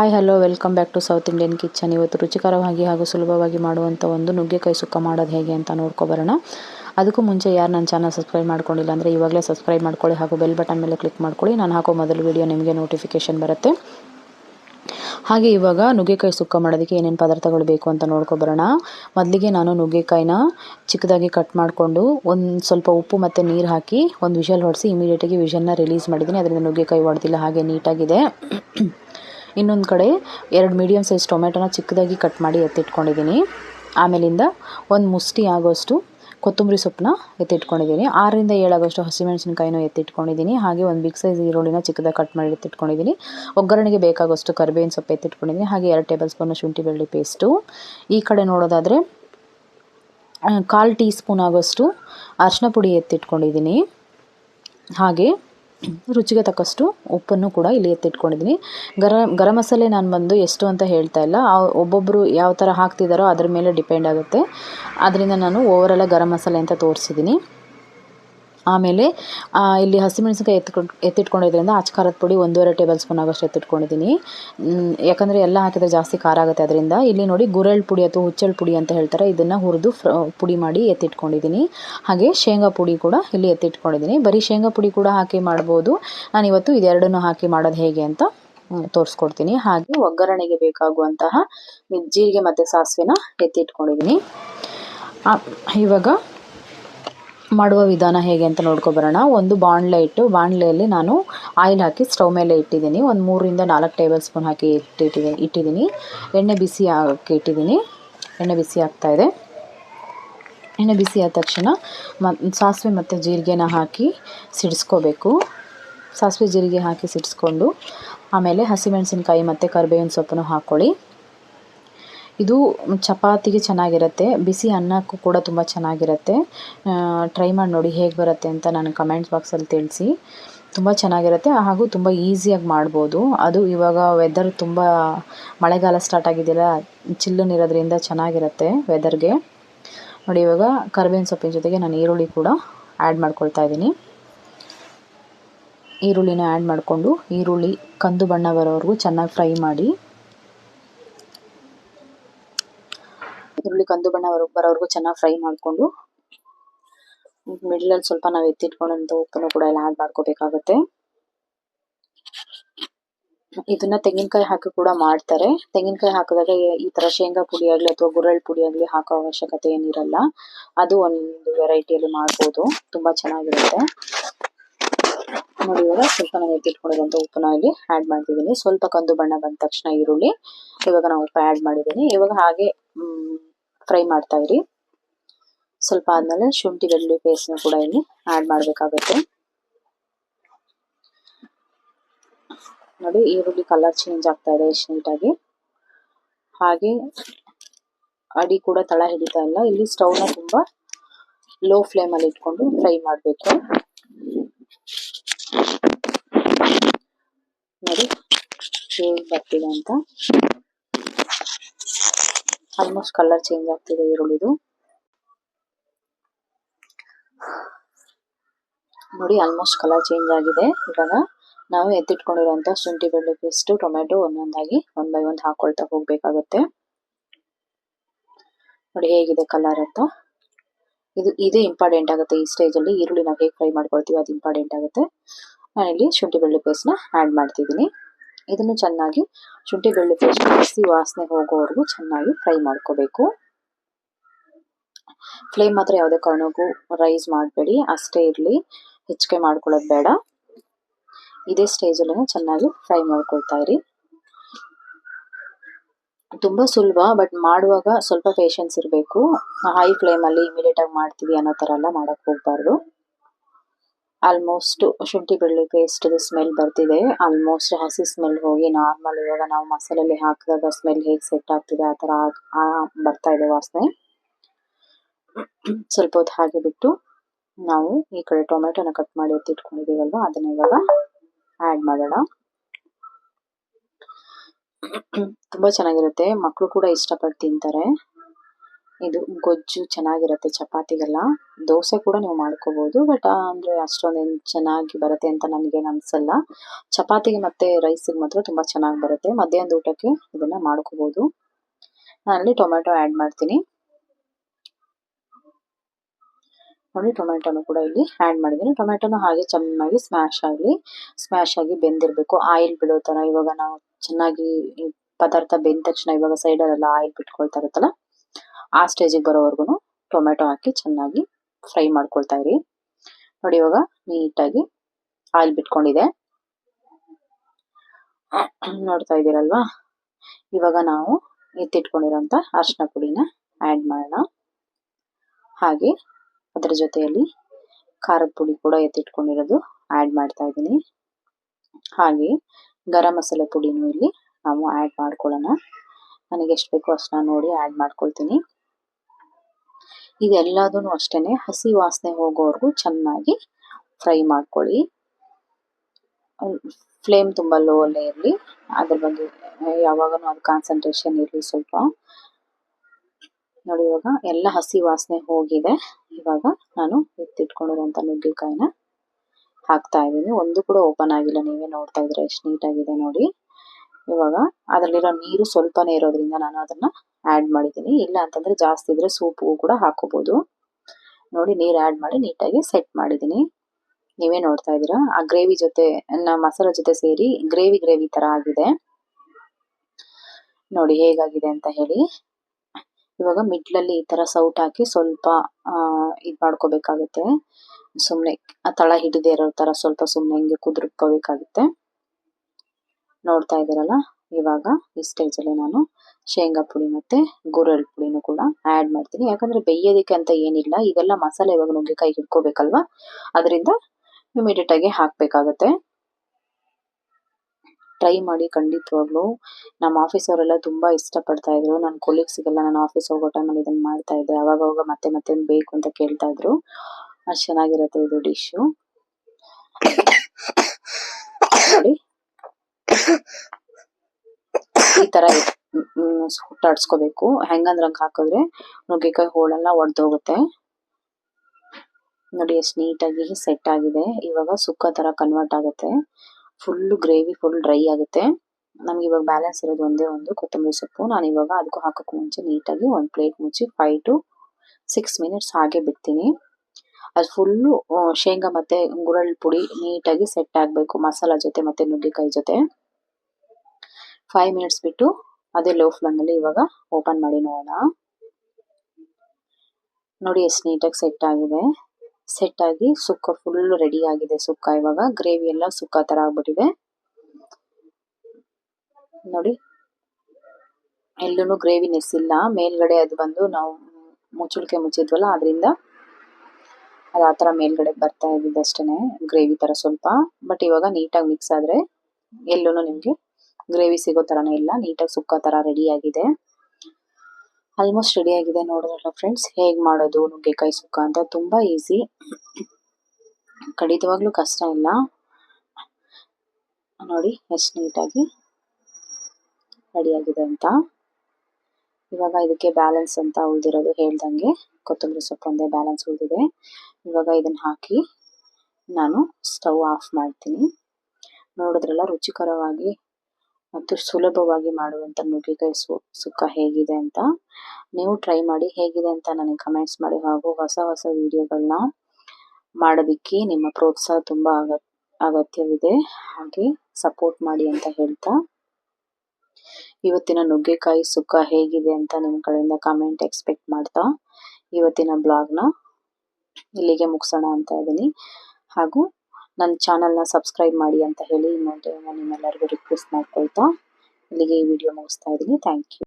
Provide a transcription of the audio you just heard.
Hi hello welcome back to south Indian kitchen ಇವತ್ತು ರುಚಿಕರವಾಗಿ ಹಾಗೂ ಸುಲಭವಾಗಿ ಮಾಡುವಂಥ ಒಂದು ನುಗ್ಗೆಕಾಯಿ ಸುಕ್ಕ ಮಾಡೋದು ಹೇಗೆ ಅಂತ ನೋಡ್ಕೊಬರೋಣ ಅದಕ್ಕೂ ಮುಂಚೆ ಯಾರು ನನ್ನ ಚಾನಲ್ ಸಬ್ಸ್ಕ್ರೈಬ್ ಮಾಡ್ಕೊಂಡಿಲ್ಲ ಅಂದರೆ ಇವಾಗಲೇ ಸಬ್ಸ್ಕ್ರೈಬ್ ಮಾಡ್ಕೊಳ್ಳಿ ಹಾಗೂ ಬೆಲ್ ಬಟನ್ ಮೇಲೆ ಕ್ಲಿಕ್ ಮಾಡ್ಕೊಳ್ಳಿ. ನಾನು ಹಾಕೋ ಮೊದಲು ವೀಡಿಯೋ ನಿಮಗೆ ನೋಟಿಫಿಕೇಷನ್ ಬರುತ್ತೆ. ಹಾಗೆ ಇವಾಗ ನುಗ್ಗೆಕಾಯಿ ಸುಕ್ಕ ಮಾಡೋದಕ್ಕೆ ಏನೇನು ಪದಾರ್ಥಗಳು ಬೇಕು ಅಂತ ನೋಡ್ಕೊಬರೋಣ ಮೊದಲಿಗೆ ನಾನು ನುಗ್ಗೆಕಾಯಿನ ಚಿಕ್ಕದಾಗಿ ಕಟ್ ಮಾಡಿಕೊಂಡು ಒಂದು ಸ್ವಲ್ಪ ಉಪ್ಪು ಮತ್ತು ನೀರು ಹಾಕಿ ಒಂದು ವಿಷಲ್ ಹೊಡೆಸಿ ಇಮಿಡಿಯೇಟಾಗಿ ವಿಷಲ್ನ ರಿಲೀಸ್ ಮಾಡಿದ್ದೀನಿ. ಅದರಿಂದ ನುಗ್ಗೆಕಾಯಿ ಹೊಡೆದಿಲ್ಲ ಹಾಗೆ ನೀಟಾಗಿದೆ ಇನ್ನೊಂದು ಕಡೆ ಎರಡು ಮೀಡಿಯಮ್ ಸೈಜ್ ಟೊಮೆಟೊನ ಚಿಕ್ಕದಾಗಿ ಕಟ್ ಮಾಡಿ ಎತ್ತಿಟ್ಕೊಂಡಿದ್ದೀನಿ ಆಮೇಲಿಂದ ಒಂದು ಮುಷ್ಟಿ ಆಗೋಷ್ಟು ಕೊತ್ತಂಬರಿ ಸೊಪ್ಪನ್ನ ಎತ್ತಿಟ್ಕೊಂಡಿದ್ದೀನಿ ಆರರಿಂದ ಏಳಾಗೋಷ್ಟು ಹಸಿಮೆಣಸಿನ್ಕಾಯಿನೂ ಎತ್ತಿಟ್ಕೊಂಡಿದ್ದೀನಿ ಹಾಗೆ ಒಂದು ಬಿಗ್ ಸೈಜ್ ಈರುಳ್ಳಿನ ಚಿಕ್ಕದಾಗಿ ಕಟ್ ಮಾಡಿ ಎತ್ತಿಟ್ಕೊಂಡಿದ್ದೀನಿ ಒಗ್ಗರಣೆಗೆ ಬೇಕಾಗೋಷ್ಟು ಕರಿಬೇವಿನ ಸೊಪ್ಪು ಎತ್ತಿಟ್ಕೊಂಡಿದ್ದೀನಿ ಹಾಗೆ ಎರಡು ಟೇಬಲ್ ಸ್ಪೂನು ಶುಂಠಿ ಬೆಳ್ಳಿ ಪೇಸ್ಟು ಈ ಕಡೆ ನೋಡೋದಾದರೆ ಕಾಲು ಟೀ ಸ್ಪೂನ್ ಆಗೋಷ್ಟು ಅರಿಶಿನ ಪುಡಿ ಎತ್ತಿಟ್ಕೊಂಡಿದ್ದೀನಿ ಹಾಗೆ ರುಚಿಗೆ ತಕ್ಕಷ್ಟು ಉಪ್ಪನ್ನು ಕೂಡ ಇಲ್ಲಿ ಎತ್ತಿಟ್ಕೊಂಡಿದ್ದೀನಿ. ಗರ, ಗರಂ ಮಸಾಲೆ ನಾನು ಬಂದು ಎಷ್ಟು ಅಂತ ಹೇಳ್ತಾ ಇಲ್ಲ. ಒಬ್ಬೊಬ್ಬರು ಯಾವ ಥರ ಹಾಕ್ತಿದ್ದಾರೋ ಅದ್ರ ಮೇಲೆ ಡಿಪೆಂಡ್ ಆಗುತ್ತೆ. ಅದರಿಂದ ನಾನು ಓವರಲ್ಲ ಗರಂ ಮಸಾಲೆ ಅಂತ ತೋರಿಸಿದ್ದೀನಿ. ಆಮೇಲೆ ಇಲ್ಲಿ ಹಸಿಮೆಣಸಿನಕಾಯಿ ಎತ್ಕೊಂಡು ಎತ್ತಿಟ್ಕೊಂಡಿದ್ದರಿಂದ ಖಾರದ ಪುಡಿ ಒಂದೂವರೆ ಟೇಬಲ್ ಸ್ಪೂನ್ ಆಗೋಷ್ಟು ಎತ್ತಿಟ್ಕೊಂಡಿದ್ದೀನಿ. ಯಾಕಂದರೆ ಎಲ್ಲ ಹಾಕಿದರೆ ಜಾಸ್ತಿ ಖಾರ ಆಗುತ್ತೆ ಅದರಿಂದ. ಇಲ್ಲಿ ನೋಡಿ ಗುರೆಳ್ ಪುಡಿ ಅಥವಾ ಹುಚ್ಚೆಳ್ ಪುಡಿ ಅಂತ ಹೇಳ್ತಾರೆ. ಇದನ್ನು ಹುರಿದು ಪುಡಿ ಮಾಡಿ ಎತ್ತಿಟ್ಕೊಂಡಿದ್ದೀನಿ. ಹಾಗೆ ಶೇಂಗಾ ಪುಡಿ ಕೂಡ ಇಲ್ಲಿ ಎತ್ತಿಟ್ಕೊಂಡಿದ್ದೀನಿ. ಬರೀ ಶೇಂಗಾ ಪುಡಿ ಕೂಡ ಹಾಕಿ ಮಾಡ್ಬೋದು. ನಾನು ಇವತ್ತು ಇದೆರಡನ್ನು ಹಾಕಿ ಮಾಡೋದು ಹೇಗೆ ಅಂತ ತೋರಿಸ್ಕೊಡ್ತೀನಿ. ಹಾಗೆ ಒಗ್ಗರಣೆಗೆ ಬೇಕಾಗುವಂತಹ, ಜೀರಿಗೆ ಮತ್ತು ಸಾಸಿವೆನ ಎತ್ತಿಟ್ಕೊಂಡಿದ್ದೀನಿ. ಇವಾಗ ಮಾಡುವ ವಿಧಾನ ಹೇಗೆ ಅಂತ ನೋಡ್ಕೊಬರೋಣ. ಒಂದು ಬಾಣಲೆ ಇಟ್ಟು ಬಾಣಲೆಯಲ್ಲಿ ನಾನು ಆಯಿಲ್ ಹಾಕಿ ಸ್ಟವ್ ಮೇಲೆ ಇಟ್ಟಿದ್ದೀನಿ. ಒಂದು ಮೂರಿಂದ ನಾಲ್ಕು ಟೇಬಲ್ ಸ್ಪೂನ್ ಹಾಕಿ ಇಟ್ಟಿದ್ದೀನಿ ಇಟ್ಟಿದ್ದೀನಿ. ಎಣ್ಣೆ ಬಿಸಿ ಹಾಕಿ ಇಟ್ಟಿದ್ದೀನಿ. ಎಣ್ಣೆ ಬಿಸಿ ಆಗ್ತಾ ಇದೆ. ಎಣ್ಣೆ ಬಿಸಿ ಆದ ತಕ್ಷಣ ಮ ಸಾಸಿವೆ ಮತ್ತು ಜೀರಿಗೆನ ಹಾಕಿ ಸಿಡಿಸ್ಕೋಬೇಕು. ಸಾಸಿವೆ ಜೀರಿಗೆ ಹಾಕಿ ಸಿಡಿಸ್ಕೊಂಡು ಆಮೇಲೆ ಹಸಿಮೆಣಸಿನ್ಕಾಯಿ ಮತ್ತು ಕರಿಬೇವಿನ ಸೊಪ್ಪನ್ನು ಹಾಕ್ಕೊಳ್ಳಿ ಇದು ಚಪಾತಿಗೆ ಚೆನ್ನಾಗಿರುತ್ತೆ. ಬಿಸಿ ಅನ್ನಕ್ಕೂ ಕೂಡ ತುಂಬ ಚೆನ್ನಾಗಿರುತ್ತೆ. ಟ್ರೈ ಮಾಡಿ ನೋಡಿ ಹೇಗೆ ಬರುತ್ತೆ ಅಂತ ನಾನು ಕಮೆಂಟ್ಸ್ ಬಾಕ್ಸಲ್ಲಿ ತಿಳಿಸಿ. ತುಂಬ ಚೆನ್ನಾಗಿರುತ್ತೆ ಹಾಗೂ ತುಂಬ ಈಸಿಯಾಗಿ ಮಾಡ್ಬೋದು. ಅದು ಇವಾಗ ವೆದರ್ ತುಂಬ ಮಳೆಗಾಲ ಸ್ಟಾರ್ಟ್ ಆಗಿದೆಯಲ್ಲ ಚಿಲ್ಲುನಿರೋದ್ರಿಂದ ಚೆನ್ನಾಗಿರುತ್ತೆ ವೆದರ್ಗೆ ನೋಡಿ ಇವಾಗ ಕರ್ಬೇವಿನ ಸೊಪ್ಪಿನ ಜೊತೆಗೆ ನಾನು ಈರುಳ್ಳಿ ಕೂಡ ಆ್ಯಡ್ ಮಾಡ್ಕೊಳ್ತಾ ಇದ್ದೀನಿ. ಈರುಳ್ಳಿನ ಆ್ಯಡ್ ಮಾಡಿಕೊಂಡು ಈರುಳ್ಳಿ ಕಂದು ಬಣ್ಣ ಬರೋವರೆಗೂ ಚೆನ್ನಾಗಿ ಫ್ರೈ ಮಾಡಿ ಈರುಳ್ಳಿ ಕಂದು ಬಣ್ಣ ಬರೋವರೆಗೂ ಚೆನ್ನಾಗಿ ಫ್ರೈ ಮಾಡಿಕೊಂಡು ಮಿಡ್ಲಲ್ಲಿ ಸ್ವಲ್ಪ ನಾವು ಎತ್ತಿಟ್ಕೊಂಡಂಥ ಉಪ್ಪನ್ನು ಕೂಡ ಎಲ್ಲ ಆ್ಯಡ್ ಮಾಡ್ಕೋಬೇಕಾಗುತ್ತೆ. ಇದನ್ನ ತೆಂಗಿನಕಾಯಿ ಹಾಕಿ ಕೂಡ ಮಾಡ್ತಾರೆ. ತೆಂಗಿನಕಾಯಿ ಹಾಕಿದಾಗ ಈ ತರ ಶೇಂಗಾ ಪುಡಿ ಆಗಲಿ ಅಥವಾ ಗುರಳ್ ಪುಡಿ ಆಗಲಿ ಹಾಕೋ ಅವಶ್ಯಕತೆ ಏನಿರಲ್ಲ. ಅದು ಒಂದು ವೆರೈಟಿಯಲ್ಲಿ ಮಾಡ್ಬೋದು. ತುಂಬಾ ಚೆನ್ನಾಗಿರುತ್ತೆ. ನೋಡಿ, ಇವಾಗ ಸ್ವಲ್ಪ ನಾನು ಎತ್ತಿಟ್ಕೊಂಡಿರುವಂತ ಉಪ್ಪನ್ನ ಇಲ್ಲಿ ಆ್ಯಡ್ ಮಾಡ್ತಿದ್ದೀನಿ. ಸ್ವಲ್ಪ ಕಂದು ಬಣ್ಣ ಬಂದ ತಕ್ಷಣ ಈರುಳ್ಳಿ. ಇವಾಗ ನಾವು ಉಪ್ಪು ಆ್ಯಡ್ ಮಾಡಿದ್ದೀನಿ. ಇವಾಗ ಹಾಗೆ ಫ್ರೈ ಮಾಡ್ತಾ ಇರಿ. ಸ್ವಲ್ಪ ಆದ್ಮೇಲೆ ಶುಂಠಿ ಬೆಳ್ಳುಳ್ಳಿ ಪೇಸ್ಟ್ನ ಕೂಡ ಇಲ್ಲಿ ಆ್ಯಡ್ ಮಾಡಬೇಕಾಗುತ್ತೆ. ನೋಡಿ ಈರುಳ್ಳಿ ಕಲರ್ ಚೇಂಜ್ ಆಗ್ತಾ ಇದೆ ಎಷ್ಟು ನೀಟಾಗಿ ಹಾಗೆ ಅಡಿ ಕೂಡ ತಳ ಹಿಡಿತಾ ಇಲ್ಲ. ಇಲ್ಲಿ ಸ್ಟವ್ನ ತುಂಬಾ ಲೋ ಫ್ಲೇಮ್ ಅಲ್ಲಿ ಇಟ್ಕೊಂಡು ಫ್ರೈ ಮಾಡಬೇಕು. ನೋಡಿ ಹೇಗೆ ಬರ್ತಿದೆ ಅಂತ. ಆಲ್ಮೋಸ್ಟ್ ಕಲರ್ ಚೇಂಜ್ ಆಗ್ತಿದೆ ಈರುಳ್ಳಿದು. ನೋಡಿ ಆಲ್ಮೋಸ್ಟ್ ಕಲರ್ ಚೇಂಜ್ ಆಗಿದೆ. ಇವಾಗ ನಾವು ಎತ್ತಿಟ್ಕೊಂಡಿರುವಂತ ಶುಂಠಿ ಬೆಳ್ಳುಳ್ಳಿ ಪೇಸ್ಟ್ ಟೊಮೆಟೊ ಒಂದೊಂದಾಗಿ ಒನ್ ಬೈ ಒಂದ್ ಹಾಕೊಳ್ತಾ ಹೋಗ್ಬೇಕಾಗತ್ತೆ. ನೋಡಿ, ಹೇಗಿದೆ ಕಲರ್ ಅಂತ. ಇದು, ಇದೇ ಇಂಪಾರ್ಟೆಂಟ್ ಆಗುತ್ತೆ. ಈ ಸ್ಟೇಜ್ ಅಲ್ಲಿ ಈರುಳ್ಳಿ ನಾವು ಹೇಗೆ ಫ್ರೈ ಮಾಡ್ಕೊಳ್ತೀವಿ ಅದು ಇಂಪಾರ್ಟೆಂಟ್ ಆಗುತ್ತೆ. ನಾನಿಲ್ಲಿ ಶುಂಠಿ ಬೆಳ್ಳುಳ್ಳಿ ಪೇಸ್ಟ್ನ ಆಡ್ ಮಾಡ್ತಿದ್ದೀನಿ. ಇದನ್ನು ಚೆನ್ನಾಗಿ ಶುಂಠಿ ಬೆಳ್ಳುಳ್ಳಿ ಪೇಸ್ಟ್ ಹಸಿ ವಾಸನೆ ಹೋಗೋವರೆಗೂ ಚೆನ್ನಾಗಿ ಫ್ರೈ ಮಾಡ್ಕೋಬೇಕು. ಫ್ಲೇಮ್ ಮಾತ್ರ ಯಾವುದೇ ಕಾರಣಕ್ಕೂ ರೈಸ್ ಮಾಡಬೇಡಿ, ಅಷ್ಟೇ ಇರಲಿ, ಹೆಚ್ಚಿಗೆ ಮಾಡ್ಕೊಳ್ಳೋದು ಬೇಡ. ಇದೇ ಸ್ಟೇಜಲ್ಲೇ ಚೆನ್ನಾಗಿ ಫ್ರೈ ಮಾಡ್ಕೊಳ್ತಾ ಇರಿ. ತುಂಬಾ ಸುಲಭ ಬಟ್ ಮಾಡುವಾಗ ಸ್ವಲ್ಪ ಪೇಷನ್ಸ್ ಇರಬೇಕು. ಹೈ ಫ್ಲೇಮಲ್ಲಿ ಇಮಿಡಿಯೇಟ್ ಆಗಿ ಮಾಡ್ತೀವಿ ಅನ್ನೋ ಥರ ಎಲ್ಲ ಮಾಡೋಕ್ಕೆ ಹೋಗ್ಬಾರ್ದು. ಆಲ್ಮೋಸ್ಟ್ ಶುಂಠಿ ಬೆಳ್ಳುಳ್ಳಿ ಪೇಸ್ಟ್ ಸ್ಮೆಲ್ ಬರ್ತಿದೆ ಆಲ್ಮೋಸ್ಟ್ ಹಸಿ ಸ್ಮೆಲ್ ಹೋಗಿ ನಾರ್ಮಲ್ ಇವಾಗ ನಾವು ಮಸಾಲೆಯಲ್ಲಿ ಹಾಕಿದಾಗ ಸ್ಮೆಲ್ ಹೇಗೆ ಸೆಟ್ ಆಗ್ತಿದೆ ಆ ಥರ ಬರ್ತಾ ಇದೆ ವಾಸನೆ. ಸ್ವಲ್ಪ ಹೊತ್ತು ಹಾಗೆ ಬಿಟ್ಟು ನಾವು ಈ ಕಡೆ ಟೊಮೆಟೊನ ಕಟ್ ಮಾಡಿ ಎತ್ತಿಟ್ಕೊಂಡಿದ್ದೀವಲ್ವ ಅದನ್ನ ಇವಾಗ ಆ್ಯಡ್ ಮಾಡೋಣ. ತುಂಬಾ ಚೆನ್ನಾಗಿರುತ್ತೆ ಮಕ್ಕಳು ಕೂಡ ಇಷ್ಟಪಟ್ಟು ತಿಂತಾರೆ. ಇದು ಗೊಜ್ಜು ಚೆನ್ನಾಗಿರುತ್ತೆ, ಚಪಾತಿಗೆಲ್ಲ. ದೋಸೆ ಕೂಡ ನೀವು ಮಾಡ್ಕೋಬಹುದು ಬಟ್ ಅಂದ್ರೆ ಅಷ್ಟೊಂದೇನು ಚೆನ್ನಾಗಿ ಬರುತ್ತೆ ಅಂತ ನನಗೇನು ಅನ್ಸಲ್ಲ. ಚಪಾತಿಗೆ ಮತ್ತೆ ರೈಸಿಗೆ ಮಾತ್ರ ತುಂಬಾ ಚೆನ್ನಾಗಿ ಬರುತ್ತೆ. ಮಧ್ಯಾಹ್ನದ ಊಟಕ್ಕೆ ಇದನ್ನ ಮಾಡ್ಕೋಬಹುದು ನಾನಲ್ಲಿ ಟೊಮೆಟೊ ಆ್ಯಡ್ ಮಾಡ್ತೀನಿ. ನೋಡಿ ಟೊಮೆಟೊನು ಕೂಡ ಇಲ್ಲಿ ಆ್ಯಡ್ ಮಾಡಿದ್ದೀನಿ. ಟೊಮೆಟೊನು ಹಾಗೆ ಚೆನ್ನಾಗಿ ಸ್ಮ್ಯಾಶ್ ಆಗಲಿ ಸ್ಮ್ಯಾಶ್ ಆಗಿ ಬೆಂದಿರಬೇಕು. ಆಯಿಲ್ ಬಿಡೋ ಥರ ಇವಾಗ ನಾವು ಚೆನ್ನಾಗಿ ಪದಾರ್ಥ ಬೆಂದ ತಕ್ಷಣ ಇವಾಗ ಸೈಡಲ್ಲೆಲ್ಲ ಆಯಿಲ್ ಬಿಟ್ಕೊಳ್ತಾ ಇರುತ್ತಲ್ಲ? ಆ ಸ್ಟೇಜಿಗೆ ಬರೋವರೆಗೂ ಟೊಮೆಟೊ ಹಾಕಿ ಚೆನ್ನಾಗಿ ಫ್ರೈ ಮಾಡ್ಕೊಳ್ತಾ ಇರಿ. ನೋಡಿ ಇವಾಗ ನೀಟಾಗಿ ಆಯಿಲ್ ಬಿಟ್ಕೊಂಡಿದೆ. ನೋಡ್ತಾ ಇದ್ದೀರಲ್ವಾ? ಇವಾಗ ನಾವು ಎತ್ತಿಟ್ಕೊಂಡಿರೋಂಥ ಅರಿಶಿನ ಪುಡಿನ ಆ್ಯಡ್ ಮಾಡೋಣ. ಹಾಗೆ ಅದರ ಜೊತೆಯಲ್ಲಿ ಖಾರದ ಪುಡಿ ಕೂಡ ಎತ್ತಿಟ್ಕೊಂಡಿರೋದು ಆ್ಯಡ್ ಮಾಡ್ತಾ ಇದ್ದೀನಿ. ಹಾಗೆ ಗರಂ ಮಸಾಲೆ ಪುಡಿನೂ ಇಲ್ಲಿ ನಾವು ಆ್ಯಡ್ ಮಾಡ್ಕೊಳ್ಳೋಣ. ನನಗೆ ಎಷ್ಟು ಬೇಕೋ ಅಷ್ಟನ್ನ ನೋಡಿ ಆ್ಯಡ್ ಮಾಡ್ಕೊಳ್ತೀನಿ. ಇದೆಲ್ಲದೂ ಅಷ್ಟೇನೆ ಹಸಿ ವಾಸನೆ ಹೋಗೋವರೆಗೂ ಚೆನ್ನಾಗಿ ಫ್ರೈ ಮಾಡ್ಕೊಳ್ಳಿ. ಫ್ಲೇಮ್ ತುಂಬ ಲೋ ಅಲ್ಲೇ ಇರಲಿ. ಅದ್ರ ಬಗ್ಗೆ ಯಾವಾಗಲೂ ಅದು ಕಾನ್ಸಂಟ್ರೇಷನ್ ಇರಲಿ ಸ್ವಲ್ಪ. ನೋಡಿ ಇವಾಗ ಎಲ್ಲ ಹಸಿ ವಾಸನೆ ಹೋಗಿದೆ. ಇವಾಗ ನಾನು ಎತ್ತಿಟ್ಕೊಂಡಿರುವಂಥ ನುಗ್ಗೆಕಾಯಿನ ಹಾಕ್ತಾ ಇದ್ದೀನಿ. ಒಂದು ಕೂಡ ಓಪನ್ ಆಗಿಲ್ಲ. ನೀವೇ ನೋಡ್ತಾ ಇದ್ರೆ ಎಷ್ಟು ನೀಟಾಗಿದೆ ನೋಡಿ. ಇವಾಗ ಅದರಲ್ಲಿರೋ ನೀರು ಸ್ವಲ್ಪನೇ ಇರೋದ್ರಿಂದ ನಾನು ಅದನ್ನ ಆಡ್ ಮಾಡಿದ್ದೀನಿ. ಇಲ್ಲ ಅಂತಂದ್ರೆ ಜಾಸ್ತಿ ಇದ್ರೆ ಸೂಪ್ ಕೂಡ ಹಾಕೋಬಹುದು ನೋಡಿ ನೀರು ಆಡ್ ಮಾಡಿ ನೀಟಾಗಿ ಸೆಟ್ ಮಾಡಿದ್ದೀನಿ. ನೀವೇ ನೋಡ್ತಾ ಇದ್ದೀರಾ? ಆ ಗ್ರೇವಿ ಜೊತೆ ಮಸಾಲ ಜೊತೆ ಸೇರಿ ಗ್ರೇವಿ ಗ್ರೇವಿ ತರ ಆಗಿದೆ. ನೋಡಿ ಹೇಗಾಗಿದೆ ಅಂತ ಹೇಳಿ. ಇವಾಗ ಮಿಡ್ಲಲ್ಲಿ ಈ ತರ ಸೌಟ್ ಹಾಕಿ ಸ್ವಲ್ಪ ಇದ್ ಮಾಡ್ಕೋಬೇಕಾಗುತ್ತೆ. ಸುಮ್ನೆ ತಳ ಹಿಡಿದೇ ಇರೋ ತರ ಸ್ವಲ್ಪ ಸುಮ್ನೆ ಹಿಂಗೆ ಕುದುರ್ಕೋಬೇಕಾಗುತ್ತೆ. ನೋಡ್ತಾ ಇದ್ದೀರಲ್ಲ? ಇವಾಗ ಈ ಸ್ಟೇಜ್ ಅಲ್ಲಿ ನಾನು ಶೇಂಗಾ ಪುಡಿ ಮತ್ತೆ ಗುರೆಳ್ ಪುಡಿನೂ ಕೂಡ ಆಡ್ ಮಾಡ್ತೀನಿ. ಯಾಕಂದ್ರೆ ಬೇಯೋದಕ್ಕೆ ಅಂತ ಏನಿಲ್ಲ. ಇದೆಲ್ಲ ಮಸಾಲೆ ಇವಾಗ ನುಗ್ಗೆಕಾಯಿ ಹಿಡ್ಕೋಬೇಕಲ್ವಾ? ಅದರಿಂದ ಇಮಿಡಿಯೇಟ್ ಆಗಿ ಹಾಕ್ಬೇಕಾಗತ್ತೆ. ಟ್ರೈ ಮಾಡಿ ಖಂಡಿತವಾಗ್ಲೂ. ನಮ್ಮ ಆಫೀಸ್ ಅವರೆಲ್ಲ ತುಂಬಾ ಇಷ್ಟಪಡ್ತಾ ಇದ್ರು. ನನ್ನ ಕೊಲೀಗ್ಸಿಗೆಲ್ಲ ನಾನು ಆಫೀಸ್ ಹೋಗೋ ಟೈಮಲ್ಲಿ ಇದನ್ನ ಮಾಡ್ತಾ ಇದ್ದೆ. ಅವಾಗ ಅವಾಗ ಮತ್ತೆ ಮತ್ತೆ ಬೇಕು ಅಂತ ಕೇಳ್ತಾ ಇದ್ರು. ಅಷ್ಟು ಚೆನ್ನಾಗಿರುತ್ತೆ ಇದು ಡಿಶ್ಶು ನೋಡಿ ಈ ತರ ಹುಟ್ಟಾಡ್ಸ್ಕೋಬೇಕು ಹೆಂಗಂದ್ರ ಹಂಗ ಹಾಕಿದ್ರೆ ನುಗ್ಗೆಕಾಯಿ ಹೋಳೆಲ್ಲ ಒಡ್ದೋಗುತ್ತೆ. ನೋಡಿ ಎಷ್ಟು ನೀಟಾಗಿ ಸೆಟ್ ಆಗಿದೆ. ಇವಾಗ ಸುಕ್ಕ ತರ ಕನ್ವರ್ಟ್ ಆಗುತ್ತೆ. ಫುಲ್ ಗ್ರೇವಿ ಫುಲ್ ಡ್ರೈ ಆಗುತ್ತೆ. ನಮ್ಗೆ ಇವಾಗ ಬ್ಯಾಲೆನ್ಸ್ ಇರೋದು ಒಂದೇ ಒಂದು ಕೊತ್ತಂಬರಿ ಸೊಪ್ಪು. ನಾನು ಇವಾಗ ಅದಕ್ಕೂ ಹಾಕೋಕ್ಕೂ ಮುಂಚೆ ನೀಟಾಗಿ ಒಂದು ಪ್ಲೇಟ್ ಮುಚ್ಚಿ ಫೈವ್ ಟು ಸಿಕ್ಸ್ ಮಿನಿಟ್ಸ್ ಹಾಗೆ ಬಿಡ್ತೀನಿ. ಅದು ಫುಲ್ಲು ಶೇಂಗಾ ಮತ್ತೆ ಗುರಳ್ ಪುಡಿ ನೀಟಾಗಿ ಸೆಟ್ ಆಗಬೇಕು. ಮಸಾಲ ಜೊತೆ ಮತ್ತೆ ನುಗ್ಗೆಕಾಯಿ ಜೊತೆ. ಫೈವ್ ಮಿನಿಟ್ಸ್ ಬಿಟ್ಟು ಅದೇ ಲೋ ಫ್ಲೇಮಲ್ಲಿ ಇವಾಗ ಓಪನ್ ಮಾಡಿ ನೋಡೋಣ. ನೋಡಿ ಎಷ್ಟು ನೀಟಾಗಿ ಸೆಟ್ ಆಗಿದೆ. ಸೆಟ್ ಆಗಿ ಸುಕ್ಕ ಫುಲ್ ರೆಡಿ ಆಗಿದೆ ಸುಕ್ಕ. ಇವಾಗ ಗ್ರೇವಿ ಎಲ್ಲ ಸುಕ್ಕ ತರ ಆಗ್ಬಿಟ್ಟಿದೆ. ನೋಡಿ ಎಲ್ಲೂ ಗ್ರೇವಿ ನೆಸಿಲ್ಲ ಮೇಲ್ಗಡೆ ಅದು ಬಂದು ನಾವು ಮುಚ್ಚಳಿಕೆ ಮುಚ್ಚಿದ್ವಲ್ಲ ಅದರಿಂದ ಅದು ಆ ಥರ ಮೇಲ್ಗಡೆ ಬರ್ತಾ ಇದ್ದಿದ್ದಷ್ಟೇ ಗ್ರೇವಿ ತರ ಸ್ವಲ್ಪ. ಬಟ್ ಇವಾಗ ನೀಟಾಗಿ ಮಿಕ್ಸ್ ಆದ್ರೆ ಎಲ್ಲೂ ನಿಮಗೆ ಗ್ರೇವಿ ಸಿಗೋ ತರನೇ ಇಲ್ಲ, ನೀಟಾಗಿ ಸುಕ್ಕ ತರ ರೆಡಿ ಆಗಿದೆ. ಆಲ್ಮೋಸ್ಟ್ ರೆಡಿ ಆಗಿದೆ ನೋಡಿದ್ರಲ್ಲ ಫ್ರೆಂಡ್ಸ್ ಹೇಗ್ ಮಾಡೋದು, ನುಗ್ಗೆಕಾಯಿ ಸುಕ್ಕ ಅಂತ ತುಂಬಾ ಈಸಿ ಖಂಡಿತವಾಗ್ಲೂ ಕಷ್ಟ ಇಲ್ಲ. ನೋಡಿ, ಎಷ್ಟು ನೀಟಾಗಿ ಆಗಿದೆ ಅಂತ. ಇವಾಗ ಇದಕ್ಕೆ ಬ್ಯಾಲೆನ್ಸ್ ಅಂತ ಉಳಿದಿರೋದು ಹೇಳ್ದಂಗೆ, ಕೊತ್ತಂಬರಿ ಸೊಪ್ಪು ಒಂದೇ ಬ್ಯಾಲೆನ್ಸ್ ಉಳಿದಿದೆ. ಇವಾಗ ಇದನ್ನ ಹಾಕಿ ನಾನು ಸ್ಟವ್ ಆಫ್ ಮಾಡ್ತೀನಿ. ನೋಡಿದ್ರಲ್ಲ ರುಚಿಕರವಾಗಿ ಮತ್ತು ಸುಲಭವಾಗಿ ಮಾಡುವಂತ ನುಗ್ಗೆಕಾಯಿ ಸುಕ್ಕ ಹೇಗಿದೆ ಅಂತ ನೀವು ಟ್ರೈ ಮಾಡಿ ಹೇಗಿದೆ ಅಂತ ನನಗೆ ಕಮೆಂಟ್ಸ್ ಮಾಡಿ ಹಾಗೂ ಹೊಸ ಹೊಸ ವಿಡಿಯೋಗಳನ್ನ ಮಾಡೋದಿಕ್ಕೆ ನಿಮ್ಮ ಪ್ರೋತ್ಸಾಹ ತುಂಬ ಅಗ, ಅಗತ್ಯವಿದೆ. ಹಾಗೆ ಸಪೋರ್ಟ್ ಮಾಡಿ ಅಂತ ಹೇಳ್ತಾ ಇವತ್ತಿನ ನುಗ್ಗೆಕಾಯಿ ಸುಕ್ಕ ಹೇಗಿದೆ ಅಂತ ನಿಮ್ಮ ಕಡೆಯಿಂದ ಕಮೆಂಟ್ ಎಕ್ಸ್ಪೆಕ್ಟ್ ಮಾಡ್ತಾ ಇವತ್ತಿನ ಬ್ಲಾಗ್ನ ಇಲ್ಲಿಗೆ ಮುಗಿಸೋಣ ಅಂತ ಇದ್ದೀನಿ. ಹಾಗೂ ನನ್ನ ಚಾನಲ್ನ ಸಬ್ಸ್ಕ್ರೈಬ್ ಮಾಡಿ ಅಂತ ಹೇಳಿ ಇನ್ನೊಂದು ನಿಮ್ಮೆಲ್ಲರಿಗೂ ರಿಕ್ವೆಸ್ಟ್ ಮಾಡ್ಕೊಳ್ತಾ ಇಲ್ಲಿಗೆ ಈ ವಿಡಿಯೋ ಮುಗಿಸ್ತಾ ಇದ್ದೀನಿ. Thank you